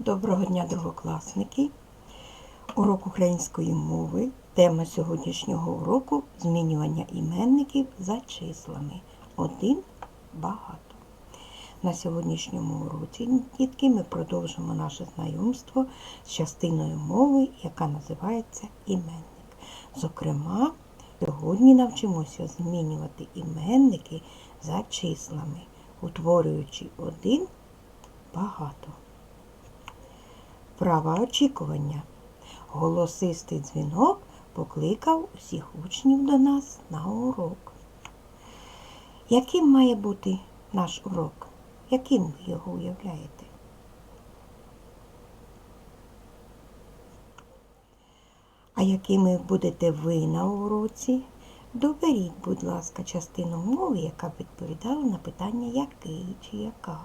Доброго дня, другокласники. Урок української мови. Тема сьогоднішнього уроку змінювання іменників за числами. Один багато. На сьогоднішньому уроці, дітки, ми продовжимо наше знайомство з частиною мови, яка називається іменник. Зокрема, сьогодні навчимося змінювати іменники за числами, утворюючи один багато. Права очікування. Голосистий дзвінок покликав усіх учнів до нас на урок. Яким має бути наш урок? Яким ви його уявляєте? А якими будете ви на уроці? Доберіть, будь ласка, частину мови, яка відповідала на питання який чи яка.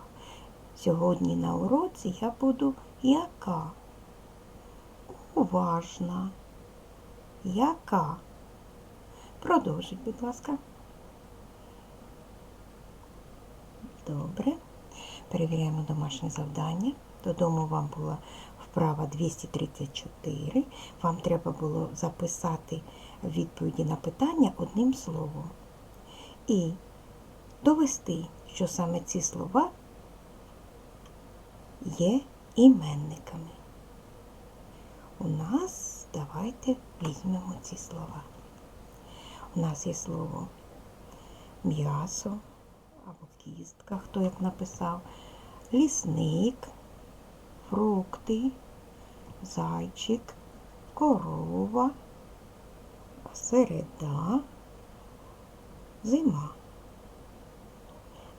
Сьогодні на уроці я буду яка? Уважна. Яка? Продовжіть, будь ласка. Добре. Перевіряємо домашнє завдання. Додому вам була вправа 234. Вам треба було записати відповіді на питання одним словом. І довести, що саме ці слова є іменниками. У нас давайте візьмемо ці слова. У нас є слово м'ясо або кістка, хто як написав, лісник, фрукти, зайчик, корова, середа, зима.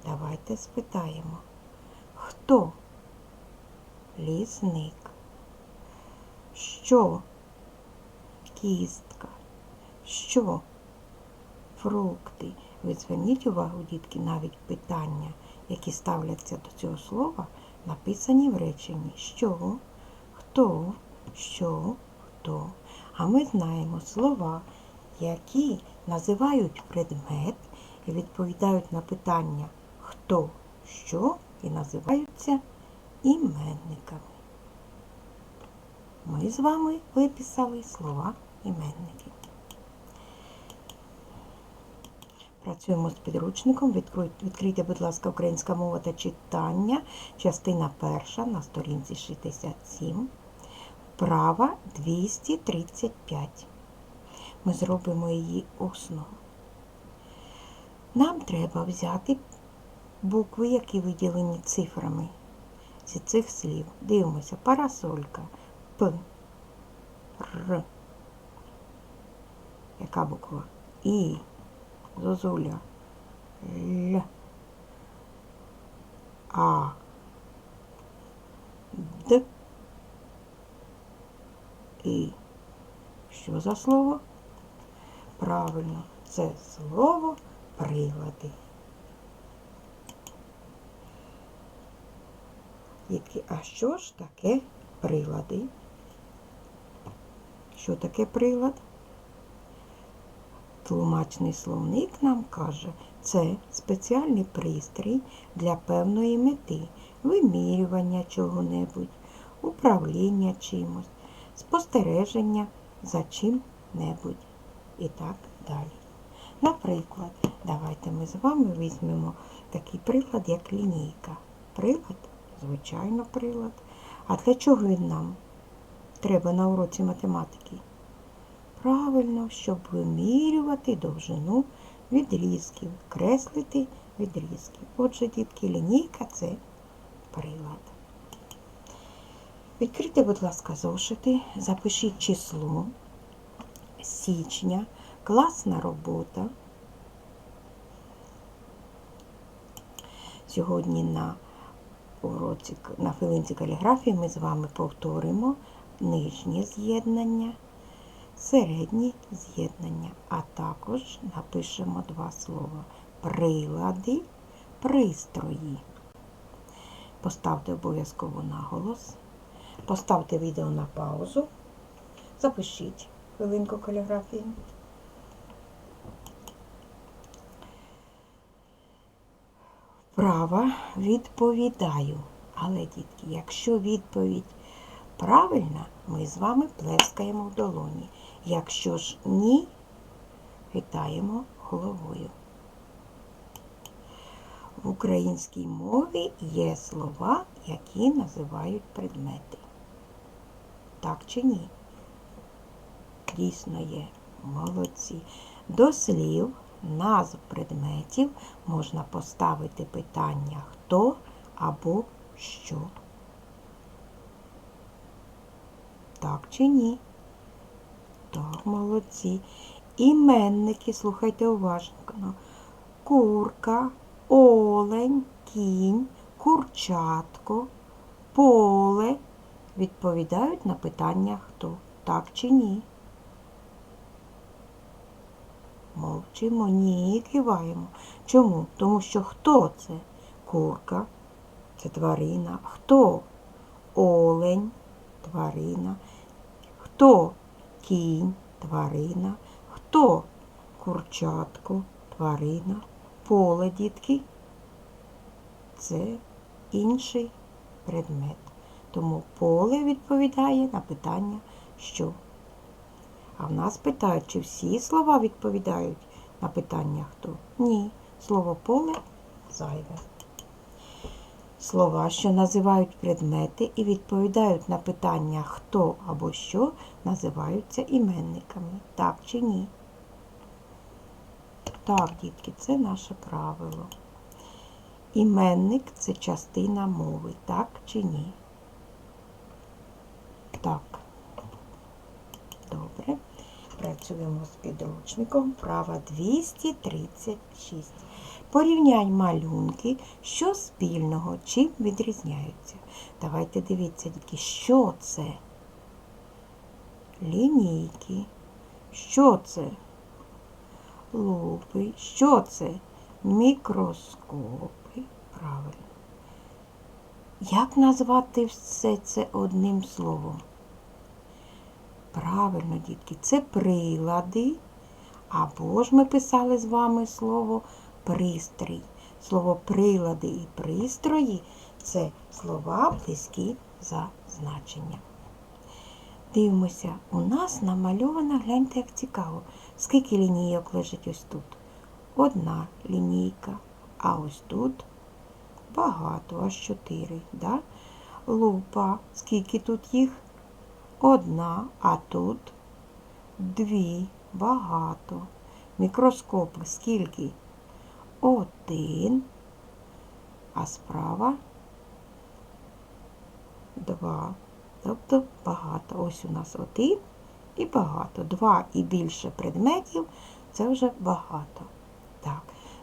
Давайте спитаємо, хто лісник? Що кістка? Що фрукти? Ви зверніть увагу, дітки, навіть питання, які ставляться до цього слова, написані в реченні. Що, хто, що, хто. А ми знаємо слова, які називають предмет і відповідають на питання хто, що і називаються іменниками. Ми з вами виписали слова іменники. Працюємо з підручником. Відкрийте, будь ласка, українська мова та читання, частина перша на сторінці 67, вправа 235. Ми зробимо її усно. Нам треба взяти букви, які виділені цифрами зі цих слів. Дивимося, парасолька, П, Р. Яка буква? І, зозуля, Л, А, Д, І. Що за слово? Правильно, це слово прилади. Які, а що ж таке прилади? Що таке прилад? Тлумачний словник нам каже, це спеціальний пристрій для певної мети, вимірювання чого-небудь, управління чимось, спостереження за чим-небудь і так далі. Наприклад, давайте ми з вами візьмемо такий приклад, як лінійка. Прилад, звичайно, прилад. А для чого він нам треба на уроці математики? Правильно, щоб вимірювати довжину відрізків, креслити відрізки. Отже, дітки, лінійка це прилад. Відкрийте, будь ласка, зошити, запишіть число січня, класна робота. Сьогодні на уроці, на хвилинці каліграфії ми з вами повторимо нижнє з'єднання, середні з'єднання, а також напишемо два слова прилади, пристрої. Поставте обов'язково наголос, поставте відео на паузу, запишіть хвилинку каліграфії. Вправа відповідаю. Але, дітки, якщо відповідь правильна, ми з вами плескаємо в долоні. Якщо ж ні, вітаємо головою. В українській мові є слова, які називають предмети. Так чи ні? Дійсно є. Молодці. До слів, назв предметів можна поставити питання хто або що. Так чи ні? Так, молодці. Іменники, слухайте уважно. Курка, олень, кінь, курчатко, поле відповідають на питання хто. Так чи ні? Мовчимо, ні, киваємо. Чому? Тому що хто це? Курка, це тварина. Хто? Олень, тварина. Хто? Кінь, тварина. Хто? Курчатко, тварина. Поле, дітки. Це інший предмет. Тому поле відповідає на питання що. А в нас питають, чи всі слова відповідають на питання хто? Ні. Слово поле зайве. Слова, що називають предмети і відповідають на питання хто або що, називаються іменниками. Так чи ні? Так, дітки, це наше правило. Іменник це частина мови, так чи ні? Так. Добре. Працюємо з підручником. Права 236. Порівняй малюнки, що спільного, чим відрізняються. Давайте дивіться, дітки, що це? Лінійки. Що це? Лупи. Що це? Мікроскопи. Правильно. Як назвати все це одним словом? Правильно, дітки, це прилади. Або ж ми писали з вами слово пристрій. Слово прилади і пристрої це слова близькі за значенням. Дивимося, у нас намальовано, гляньте, як цікаво, скільки лінійок лежить ось тут. Одна лінійка, а ось тут багато, аж чотири. Да? Лупа, скільки тут їх? Одна, а тут дві, багато. Мікроскопи скільки? Один, а справа два. Тобто багато. Ось у нас один і багато. Два і більше предметів це вже багато. Так,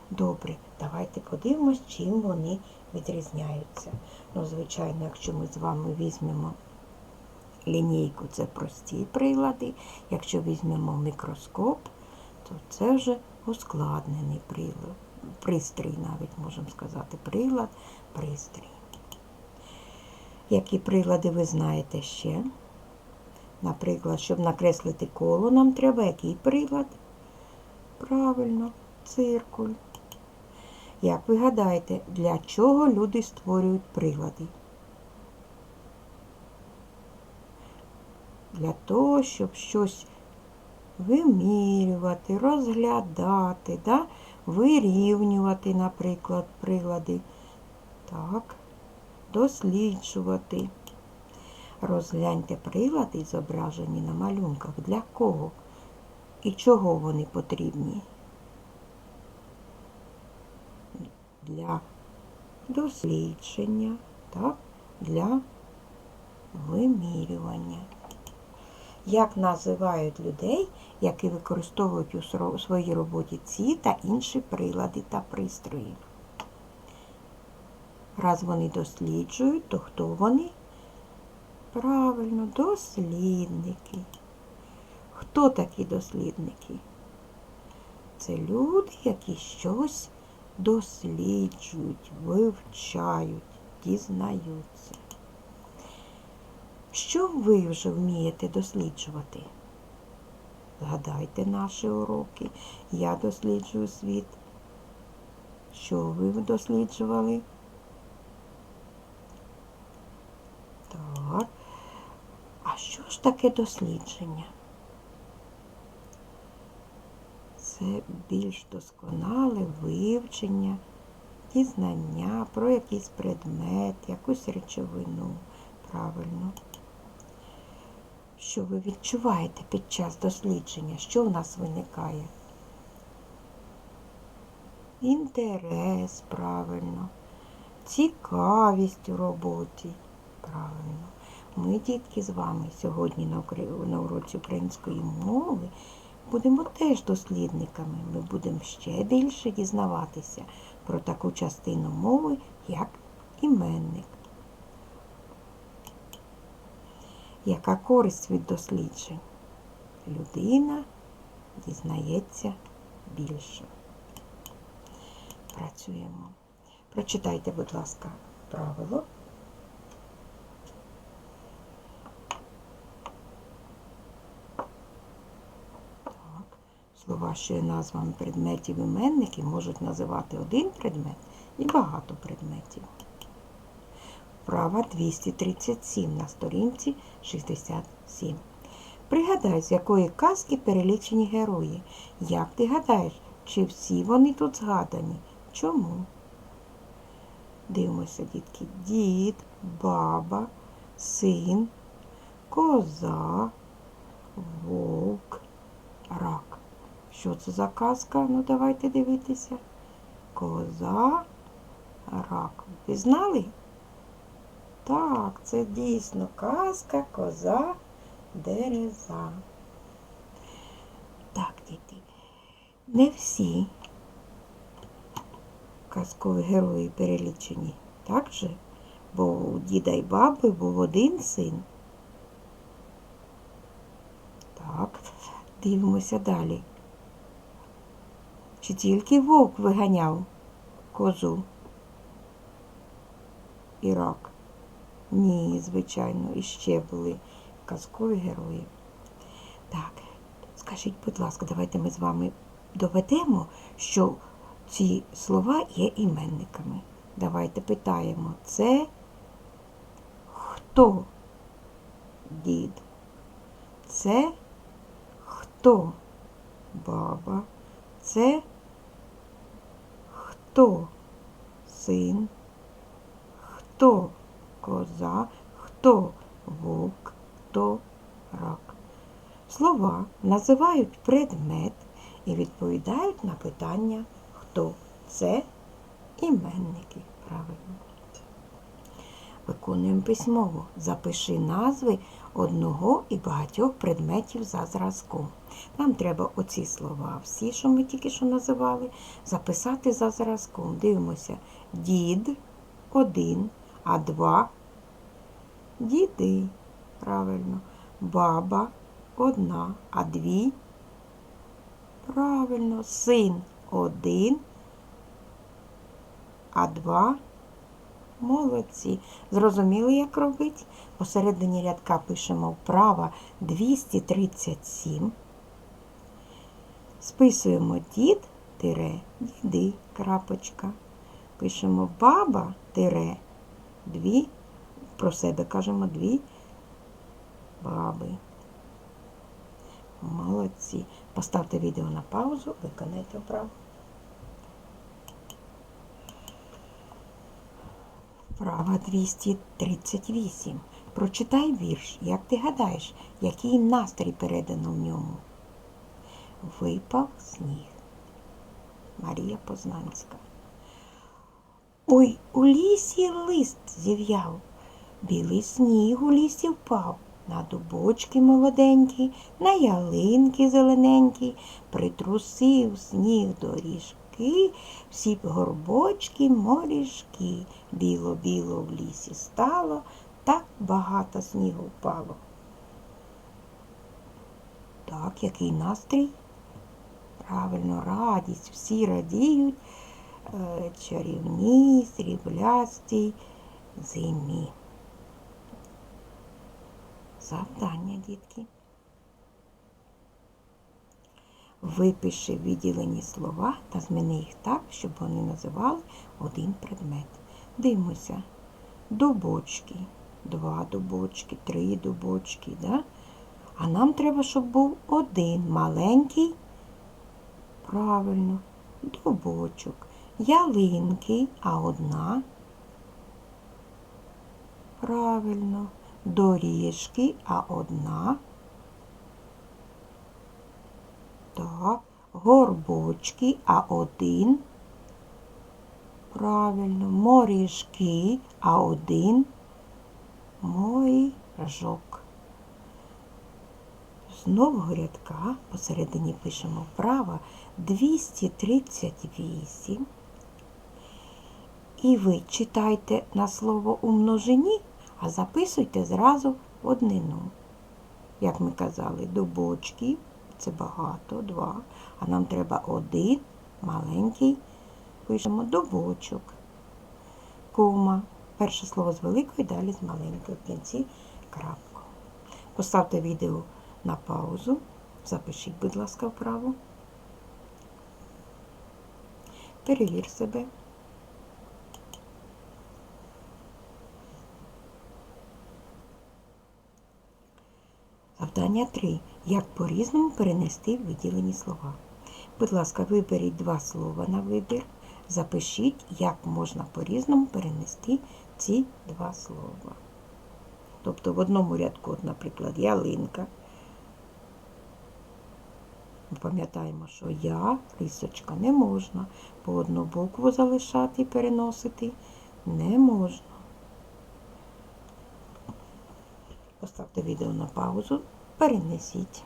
добре, давайте подивимось, чим вони відрізняються. Ну, звичайно, якщо ми з вами візьмемо лінійку, це прості прилади. Якщо візьмемо мікроскоп, то це вже ускладнений прилад. Пристрій, навіть можемо сказати, прилад, пристрій. Які прилади ви знаєте ще? Наприклад, щоб накреслити коло, нам треба який прилад? Правильно, циркуль. Як ви гадаєте, для чого люди створюють прилади? Для того, щоб щось вимірювати, розглядати, да? вирівнювати, наприклад, прилади. Так, досліджувати. Розгляньте прилади, зображені на малюнках. Для кого і чого вони потрібні? Для дослідження, так? для вимірювання. Як називають людей, які використовують у своїй роботі ці та інші прилади та пристрої? Раз вони досліджують, то хто вони? Правильно, дослідники. Хто такі дослідники? Це люди, які щось досліджують, вивчають, дізнаються. Що ви вже вмієте досліджувати? Згадайте наші уроки, я досліджую світ. Що ви досліджували? Так. А що ж таке дослідження? Це більш досконале вивчення, дізнання про якийсь предмет, якусь речовину правильно. Що ви відчуваєте під час дослідження? Що у нас виникає? Інтерес, правильно. Цікавість у роботі. Правильно. Ми, дітки, з вами сьогодні на, на уроці української мови будемо теж дослідниками. Ми будемо ще більше дізнаватися про таку частину мови, як іменник. Яка користь від досліджень? Людина дізнається більше. Працюємо. Прочитайте, будь ласка, правило. Так. Слова, що є назвами предметів іменники, можуть називати один предмет і багато предметів. Вправа 237 на сторінці 67. Пригадай, з якої казки перелічені герої. Як ти гадаєш, чи всі вони тут згадані? Чому? Дивимося, дітки. Дід, баба, син, коза, вовк, рак. Що це за казка? Ну, давайте дивитися. Коза, рак. Ви знали? Так, це дійсно казка, коза, дереза. Так, діти. Не всі казкові герої перелічені, так же? Бо у діда й баби був один син. Так, дивимося далі. Чи тільки вовк виганяв козу і рак? Ні, звичайно, іще були казкові герої. Так, скажіть, будь ласка, давайте ми з вами доведемо, що ці слова є іменниками. Давайте питаємо, це хто дід? Це хто баба? Це хто син? Хто коза? Хто вовк? Хто рак? Слова називають предмет і відповідають на питання хто. Це іменники. Правильно. Виконуємо письмово. Запиши назви одного і багатьох предметів за зразком. Нам треба оці слова, всі, що ми тільки що називали, записати за зразком. Дивимося. Дід один, а два діди. Правильно. Баба одна, а дві. Правильно. Син один, а два. Молодці. Зрозуміли, як робити? Посередині рядка пишемо вправа 237. Списуємо дід тире, діди, крапочка. Пишемо баба тире, дві. Про себе кажемо дві баби. Молодці. Поставте відео на паузу, виконайте вправу. Вправа 238. Прочитай вірш. Як ти гадаєш, який настрій передано в ньому? Випав сніг. Марія Познанська. Ой, у лісі лист зів'яв, білий сніг у лісі впав, на дубочки молоденькі, на ялинки зелененькі, притрусив сніг доріжки, всі горбочки моріжки. Біло-біло в лісі стало, так багато снігу впало. Так, який настрій? Правильно, радість, всі радіють чарівній, сріблястій зимі. Завдання, дітки. Випиши виділені слова та зміни їх так, щоб вони називали один предмет. Дивимося. Дубочки. Два дубочки, три дубочки, да? А нам треба, щоб був один маленький, правильно, дубочок. Ялинки, а одна. Правильно. Доріжки, а одна. Так. Горбочки, а один. Правильно. Моріжки, а один. Моріжок. З нового рядка посередині пишемо вправо 238. І ви читайте на слово у множині, а записуйте зразу однину. Як ми казали, дубочки це багато, два. А нам треба один маленький, пишемо дубочок. Кома. Перше слово з великої, далі з маленької. В кінці крапку. Поставте відео на паузу. Запишіть, будь ласка, вправо. Перевір себе. Завдання 3. Як по-різному перенести виділені слова. Будь ласка, виберіть два слова на вибір. Запишіть, як можна по-різному перенести ці два слова. Тобто в одному рядку, наприклад, ялинка. Пам'ятаємо, що я, рисочка, не можна. По одну букву залишати і переносити не можна. Поставте відео на паузу, перенесіть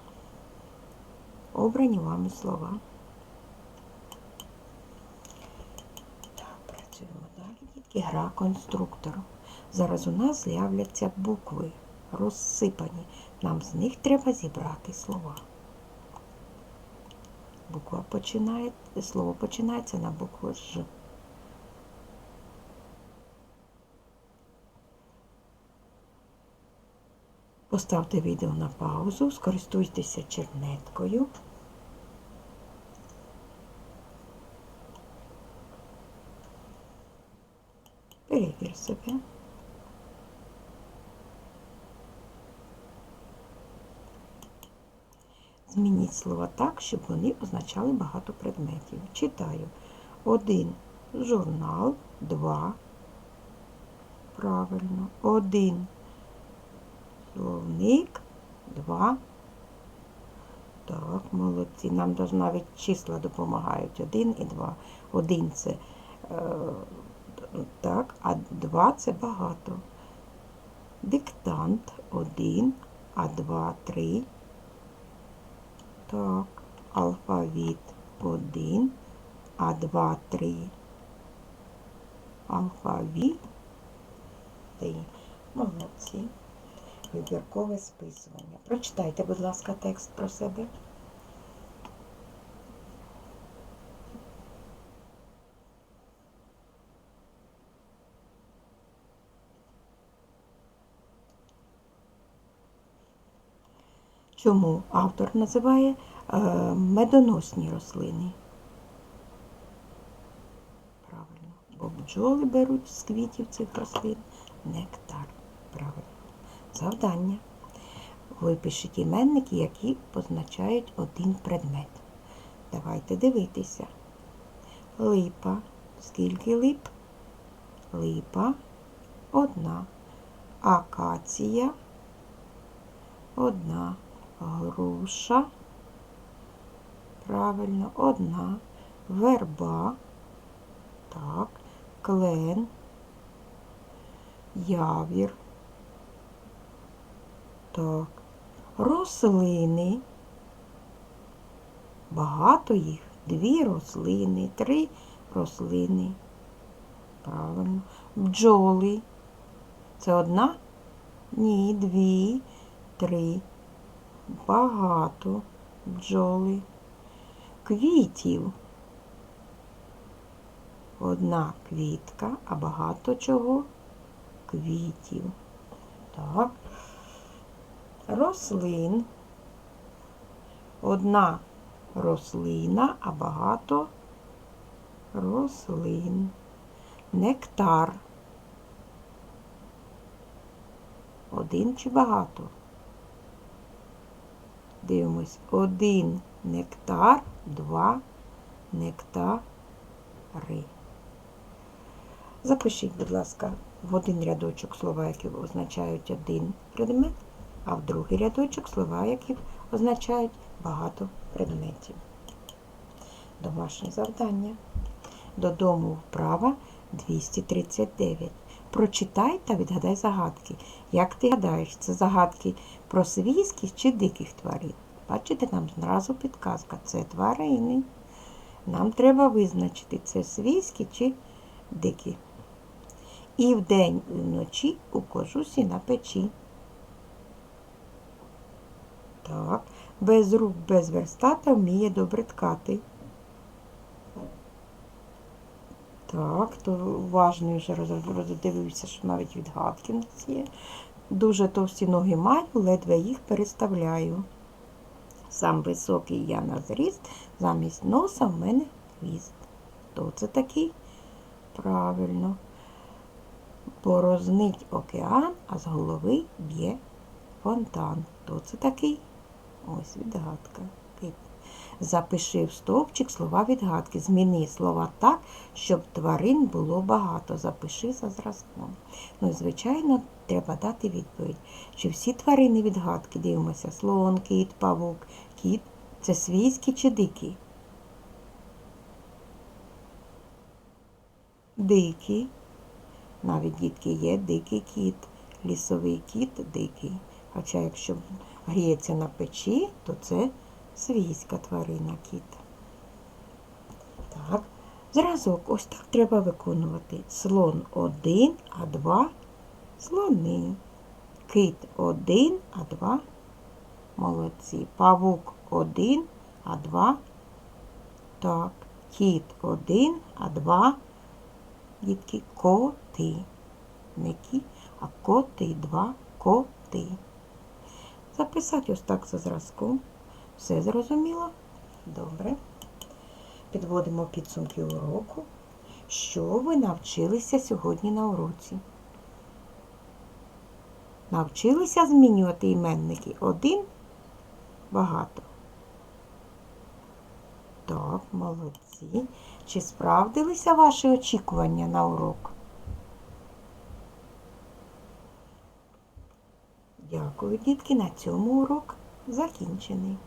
обрані вами слова. Так, працюємо далі, дітки. Гра конструктору. Зараз у нас з'являться букви розсипані. Нам з них треба зібрати слова. Буква починає, слово починається на букву Ж. Поставте відео на паузу, скористуйтеся чернеткою. Перевір себе. Змініть слова так, щоб вони означали багато предметів. Читаю. Один журнал, два. Правильно. Один словник, два. Так, молодці. Нам даже навіть числа допомагають. Один і два. Один це е, так, а два це багато. Диктант один, а два, три. Так, алфавіт один, а два, три. Алфавіт. Три. Молодці. Вибіркове списування. Прочитайте, будь ласка, текст про себе. Чому автор називає е, медоносні рослини? Правильно. Бо бджоли беруть з квітів цих рослин нектар. Правильно. Завдання. Випишіть іменники, які позначають один предмет. Давайте дивитися. Липа. Скільки лип? Липа одна. Акація одна. Груша. Правильно, одна. Верба. Так. Клен. Явір. Так. Рослини. Багато їх. Дві рослини, три рослини. Правильно. Бджоли. Це одна? Ні, дві, три. Багато бджоли. Квітів. Одна квітка, а багато чого? Квітів. Так рослин. Одна рослина, а багато рослин. Нектар. Один чи багато? Дивимось. Один нектар, два нектари. Запишіть, будь ласка, в один рядочок слова, які означають один предмет, а в другий рядочок слова, які означають багато предметів. Домашнє завдання. Додому вправа 239. Прочитай та відгадай загадки. Як ти гадаєш, це загадки про свійських чи диких тварин? Бачите, нам зразу підказка. Це тварини. Нам треба визначити, це свійські чи дикі. І вдень, і вночі у кожусі на печі. Так, без рук, без верстата вміє добре ткати. Так, то уважний вже роз- роздивився, що навіть відгадки нас є. Дуже товсті ноги маю, ледве їх переставляю. Сам високий я на зріст, замість носа в мене хвіст. Хто це такий? Правильно. Борознить океан, а з голови б'є фонтан. Хто це такий? Ось відгадка. Запиши в стовпчик слова відгадки. Зміни слова так, щоб тварин було багато. Запиши за зразком. Ну і, звичайно, треба дати відповідь. Чи всі тварини відгадки? Дивимося. Слон, кіт, павук, кіт. Це свійські чи дикі? Дикі. Навіть дітки є дикий кіт, лісовий кіт дикий. Хоча якщо гріється на печі, то це свійська тварина кіт. Так, зразок ось так треба виконувати. Слон один, а два слони. Кит один, а два молодці. Павук один, а два. Так, кіт один, а два дітки коти. Не кі, а коти, два коти. Записати ось так за зразком. Все зрозуміло? Добре. Підводимо підсумки уроку. Що ви навчилися сьогодні на уроці? Навчилися змінювати іменники один багато. Так, молодці. Чи справдилися ваші очікування на урок? Дякую, дітки. На цьому урок закінчений.